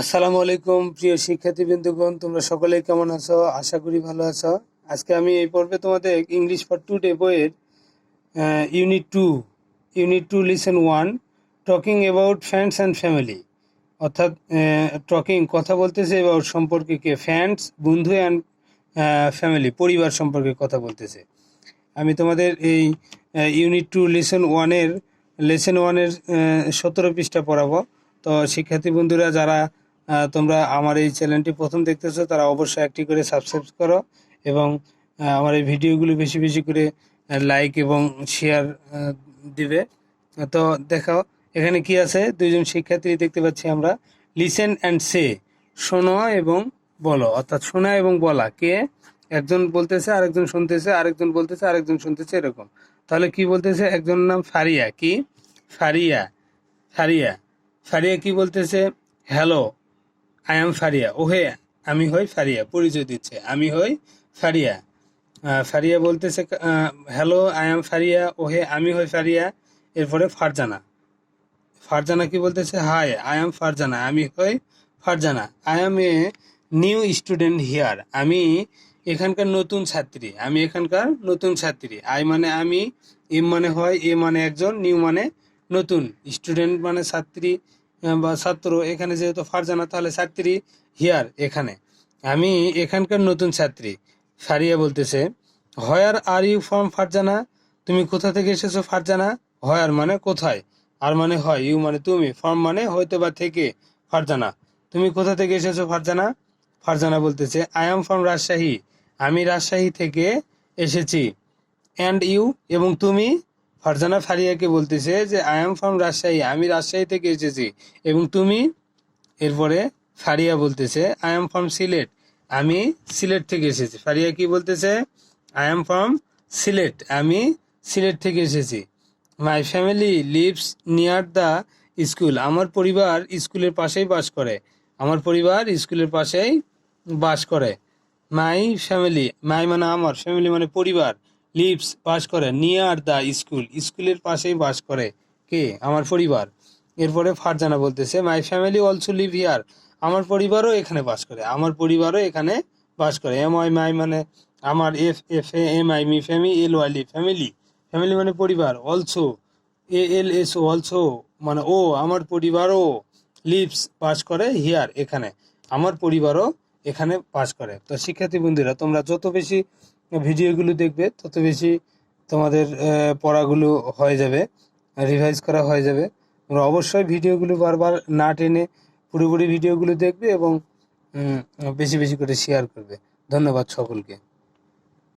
আসসালামু আলাইকুম, প্রিয় শিক্ষার্থী শিক্ষার্থীবৃন্দগণ, তোমরা সকলেই কেমন আছো? আশা করি ভালো আছো। আজকে আমি এই পর্বে তোমাদের ইংলিশ ফর টু ডে বইয়ের unit two unit two lesson one talking about friends and family অর্থাৎ টকিং কথা বলতেছে অ্যাবাউট সম্পর্কে কে ফ্যান্ডস বন্ধু অ্যান্ড ফ্যামিলি পরিবার সম্পর্কে কথা বলতেছে। আমি তোমাদের এই ইউনিট টু লেসন ওয়ানের লেসন ওয়ানের সতেরো পৃষ্ঠা পড়াবো। তো শিক্ষার্থী বন্ধুরা যারা তোমরা আমার এই চ্যানেলটি প্রথম দেখতেছো, তারা অবশ্যই একটি করে সাবস্ক্রাইব করো এবং আমার এই ভিডিওগুলো বেশি বেশি করে লাইক এবং শেয়ার দিবে। তো দেখাও, এখানে কি আছে? দুইজন শিক্ষার্থী দেখতে পাচ্ছি আমরা। লিসেন অ্যান্ড সে শোনো এবং বলো। অর্থাৎ শোনা এবং বলা। কে? একজন বলতেছে, আরেকজন শুনতেছে, আরেকজন বলতেছে, আরেকজন শুনতেছে, এরকম। তাহলে কি বলতেছে? একজন নাম ফারিয়া। কি? ফারিয়া। ফারিয়া। ফারিয়া কি বলতেছে? হ্যালো আই এম ফারিয়া ওহে, আমি হই ফারিয়া পরিচয় দিচ্ছে। আমি হই ফারিয়া ফারিয়া বলতেছে হ্যালো আই এম ফারিয়া ওহে, আমি হই ফারিয়া এরপরে ফারজানা। ফারজানা কি বলতেছে? হাই আই এম ফারজানা, আমি হই Farzana. I am a new student here আমি এখানকার নতুন ছাত্রী, আমি এখানকার নতুন ছাত্রী। আই মানে আমি এম মানে হয় এ মানে একজন নিউ মানে নতুন। স্টুডেন্ট মানে ছাত্রী বা ছাত্র, এখানে যেহেতু ফারজানা, তাহলে ছাত্রী হিয়ার এখানে। আমি এখানকার নতুন ছাত্রী সারিয়া বলতেছে, where are you from Farzana? তুমি কোথা থেকে এসেছ ফারজানা? হয়ার মানে কোথায়? আর মানে হয়, ইউ মানে তুমি, ফর্ম মানে হয়তো বা থেকে ফারজানা। তুমি কোথা থেকে এসেছ ফারজানা? ফারজানা বলতেছে, আই এম ফ্রম রাজশাহী। আমি রাজশাহী থেকে এসেছি। অ্যান্ড ইউ এবং তুমি? ফারজানা ফারিয়াকে বলতেছে যে আই এম ফ্রম রাজশাহী আমি রাজশাহী থেকে এসেছি। এবং তুমি? এরপরে ফারিয়া বলতেছে আই এম ফ্রম সিলেট, আমি সিলেট থেকে এসেছি। ফারিয়া কি বলতেছে? আই এম ফ্রম সিলেট, আমি সিলেট থেকে এসেছি। My family lives near the school আমার পরিবার স্কুলের পাশেই বাস করে। আমার পরিবার স্কুলের পাশেই বাস করে। মাই ফ্যামিলি মাই মানে আমার ফ্যামিলি মানে পরিবার। লিভস বাস করে। নিয়ার দ্য স্কুল স্কুলের পাশেই বাস করে। কে? আমার পরিবার। এরপরে ফারজানা বলতেছে my family also live here আমার পরিবারও এখানে বাস করে। আমার পরিবারও এখানে বাস করে। এম আই মাই মানে আমার F F A M I me ফ্যামি L Y family family মানে পরিবার। Also A L S O also মানে ও আমার পরিবারও লিভস বাস করে হিয়ার এখানে। আমার পরিবারও এখানে পাস করে। তো শিক্ষার্থী বন্ধুরা, তোমরা যত বেশি ভিডিওগুলো দেখবে, তত বেশি তোমাদের পড়াগুলো হয়ে যাবে রিভাইজ করা হয়ে যাবে। তোমরা অবশ্যই ভিডিওগুলো বারবার না টেনে পুরোপুরি ভিডিওগুলো দেখবে এবং বেশি বেশি করে শেয়ার করবে। ধন্যবাদ সকলকে।